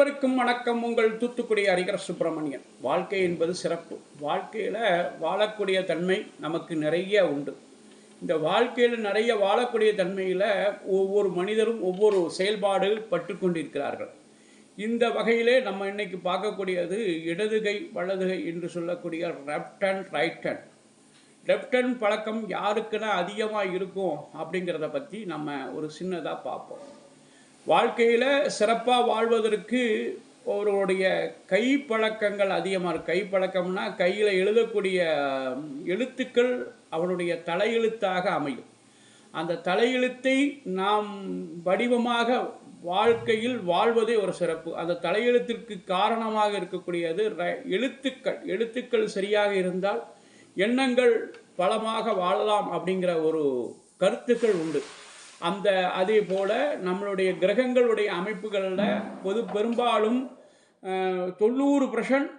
அனைவருக்கும் வணக்கம். உங்கள் தூத்துக்குடி ஹரிகர சுப்பிரமணியன். வாழ்க்கை என்பது சிறப்பு. வாழ்க்கையில் வாழக்கூடிய தன்மை நமக்கு நிறைய உண்டு. இந்த வாழ்க்கையில் நிறைய வாழக்கூடிய தன்மையில் ஒவ்வொரு மனிதரும் ஒவ்வொரு செயல்பாடு பட்டு கொண்டிருக்கிறார்கள். இந்த வகையிலே நம்ம இன்னைக்கு பார்க்கக்கூடியது இடதுகை வலதுகை என்று சொல்லக்கூடிய left hand right hand left hand பழக்கம் யாருக்குன்னா அதிகமாக இருக்கும் அப்படிங்கிறத பற்றி நம்ம ஒரு சின்னதாக பார்ப்போம். வாழ்க்கையில் சிறப்பாக வாழ்வதற்கு அவருடைய கைப்பழக்கங்கள் அதிகமாக இருக்கு. கைப்பழக்கம்னா கையில் எழுதக்கூடிய எழுத்துக்கள் அவனுடைய தலையெழுத்தாக அமையும். அந்த தலையெழுத்தை நாம் வடிவமாக வாழ்க்கையில் வாழ்வதே ஒரு சிறப்பு. அந்த தலையெழுத்திற்கு காரணமாக இருக்கக்கூடியது ர- எழுத்துக்கள். எழுத்துக்கள் சரியாக இருந்தால் எண்ணங்கள் பலமாக வாழலாம் அப்படிங்கிற ஒரு கருத்துக்கள் உண்டு. அந்த அதே போல நம்மளுடைய கிரகங்களுடைய அமைப்புகளில் பொது பெரும்பாலும் தொண்ணூறு பர்சன்ட்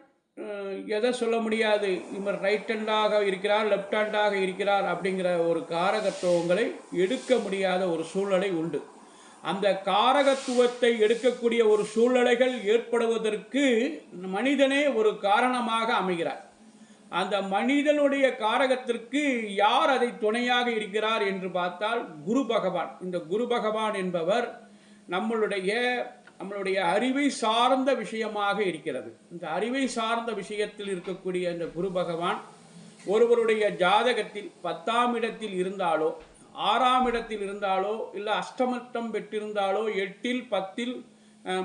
எதை சொல்ல முடியாது. இவர் ரைட் ஹேண்டாக இருக்கிறார் லெஃப்ட் ஹேண்டாக இருக்கிறார் அப்படிங்கிற ஒரு காரகத்துவங்களை எடுக்க முடியாத ஒரு சூழ்நிலை உண்டு. அந்த காரகத்துவத்தை எடுக்கக்கூடிய ஒரு சூழ்நிலைகள் ஏற்படுவதற்கு மனிதனே ஒரு காரணமாக அமைகிறார். அந்த மனிதனுடைய காரகத்திற்கு யார் அதை துணையாக இருக்கிறார் என்று பார்த்தால் குரு பகவான். இந்த குரு பகவான் என்பவர் நம்மளுடைய நம்மளுடைய அறிவை சார்ந்த விஷயமாக இருக்கிறது. இந்த அறிவை சார்ந்த விஷயத்தில் இருக்கக்கூடிய இந்த குரு பகவான் ஒருவருடைய ஜாதகத்தில் பத்தாம் இடத்தில் இருந்தாலோ ஆறாம் இடத்தில் இருந்தாலோ இல்லை அஷ்டமட்டம் பெற்றிருந்தாலோ எட்டில் பத்தில்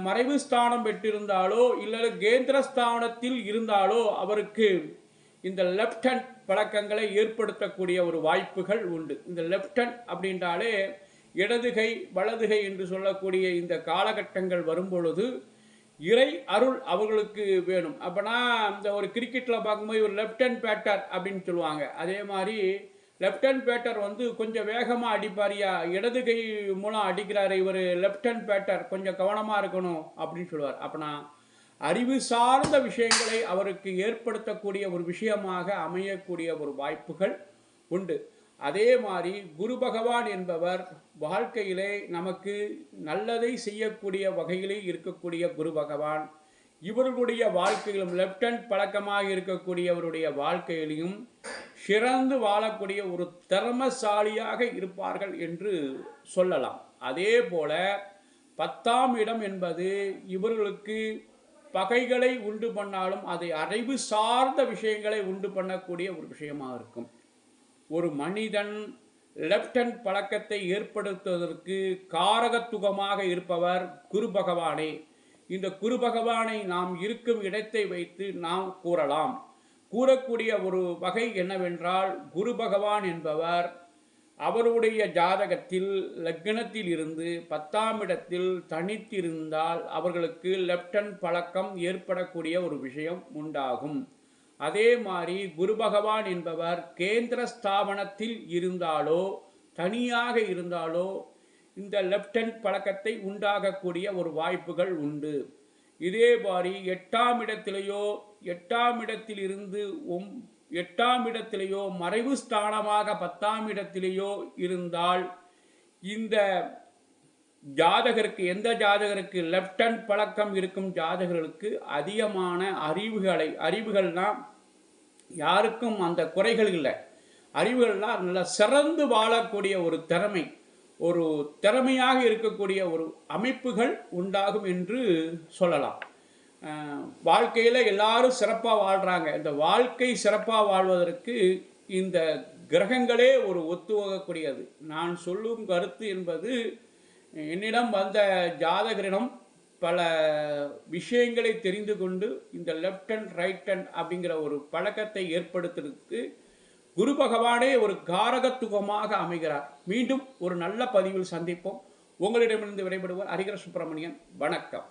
மறைவு ஸ்தானம் பெற்றிருந்தாலோ இல்லை கேந்திர ஸ்தானத்தில் இருந்தாலோ அவருக்கு இந்த லெஃப்ட் ஹேண்ட் பழக்கங்களை ஏற்படுத்தக்கூடிய ஒரு வாய்ப்புகள் உண்டு. இந்த லெஃப்ட் ஹேண்ட் அப்படின்றாலே இடதுகை வலதுகை என்று சொல்லக்கூடிய இந்த காலகட்டங்கள் வரும்பொழுது இறை அருள் அவர்களுக்கு வேணும். அப்போனா இந்த ஒரு கிரிக்கெட்டில் பார்க்கும்போது ஒரு லெஃப்ட் ஹேண்ட் பேட்டர் அப்படின்னு சொல்லுவாங்க. அதே மாதிரி லெஃப்ட் ஹேண்ட் பேட்டர் வந்து கொஞ்சம் வேகமாக அடிப்பாரியா இடது கை மூலம் அடிக்கிறாரு இவர். லெஃப்ட் ஹேண்ட் பேட்டர் கொஞ்சம் கவனமாக இருக்கணும் அப்படின்னு சொல்லுவார். அப்போனா அறிவு சார்ந்த விஷயங்களை அவருக்கு ஏற்படுத்தக்கூடிய ஒரு விஷயமாக அமையக்கூடிய ஒரு வாய்ப்புகள் உண்டு. அதே மாதிரி குரு பகவான் என்பவர் வாழ்க்கையிலே நமக்கு நல்லதை செய்யக்கூடிய வகையிலே இருக்கக்கூடிய குரு பகவான். இவர்களுடைய வாழ்க்கையிலும் லெப்டன்ட் பழக்கமாக இருக்கக்கூடியவருடைய வாழ்க்கையிலையும் சிறந்து வாழக்கூடிய ஒரு திறமசாலியாக இருப்பார்கள் என்று சொல்லலாம். அதே போல பத்தாம் இடம் என்பது இவர்களுக்கு பகைகளை உண்டு பண்ணாலும் அதை அறிவு சார்ந்த விஷயங்களை உண்டு பண்ணக்கூடிய ஒரு விஷயமாக இருக்கும். ஒரு மனிதன் லெஃப்ட் பழக்கத்தை ஏற்படுத்துவதற்கு காரகத்துகமாக இருப்பவர் குரு பகவானே. இந்த குரு பகவானை நாம் இருக்கும் இடத்தை வைத்து நாம் கூறலாம். கூறக்கூடிய ஒரு வகை என்னவென்றால் குரு பகவான் என்பவர் அவருடைய ஜாதகத்தில் லக்னத்தில் இருந்து பத்தாம் இடத்தில் தனித்திருந்தால் அவர்களுக்கு லெப்டன் பழக்கம் ஏற்படக்கூடிய ஒரு விஷயம் உண்டாகும். அதே மாதிரி குரு பகவான் என்பவர் கேந்திர ஸ்தாபனத்தில் இருந்தாலோ தனியாக இருந்தாலோ இந்த லெப்டன் பழக்கத்தை உண்டாகக்கூடிய ஒரு வாய்ப்புகள் உண்டு. இதே மாதிரி எட்டாம் இடத்திலேயோ எட்டாம் இடத்தில் இருந்து ஒம் எட்டாம் இடத்திலேயோ மறைவு ஸ்தானமாக பத்தாம் இடத்திலேயோ இருந்தால் இந்த ஜாதகருக்கு எந்த ஜாதகருக்கு லெஃப்ட் ஹேண்ட் பழக்கம் இருக்கும் ஜாதகர்களுக்கு அதிகமான அறிவுகளை அறிவுகள்னா யாருக்கும் அந்த குறைகள் இல்லை. அறிவுகள்லாம் நல்ல சிறந்து வாழக்கூடிய ஒரு திறமை ஒரு திறமையாக இருக்கக்கூடிய ஒரு அமைப்புகள் உண்டாகும் என்று சொல்லலாம். வாழ்க்கையில் எல்லாரும் சிறப்பாக வாழ்கிறாங்க இந்த வாழ்க்கை சிறப்பாக வாழ்வதற்கு இந்த கிரகங்களே ஒரு ஒத்துவகக்கூடியது. நான் சொல்லும் கருத்து என்பது என்னிடம் வந்த ஜாதகரிடம் பல விஷயங்களை தெரிந்து கொண்டு இந்த லெஃப்ட் அண்ட் ரைட் அண்ட் அப்படிங்கிற ஒரு பழக்கத்தை ஏற்படுத்துறதுக்கு குரு பகவானே ஒரு காரகத்துவமாக அமைகிறார். மீண்டும் ஒரு நல்ல பதிவில் சந்திப்போம். உங்களிடமிருந்து விடைபெறுவர் ஹரிகர சுப்பிரமணியன். வணக்கம்.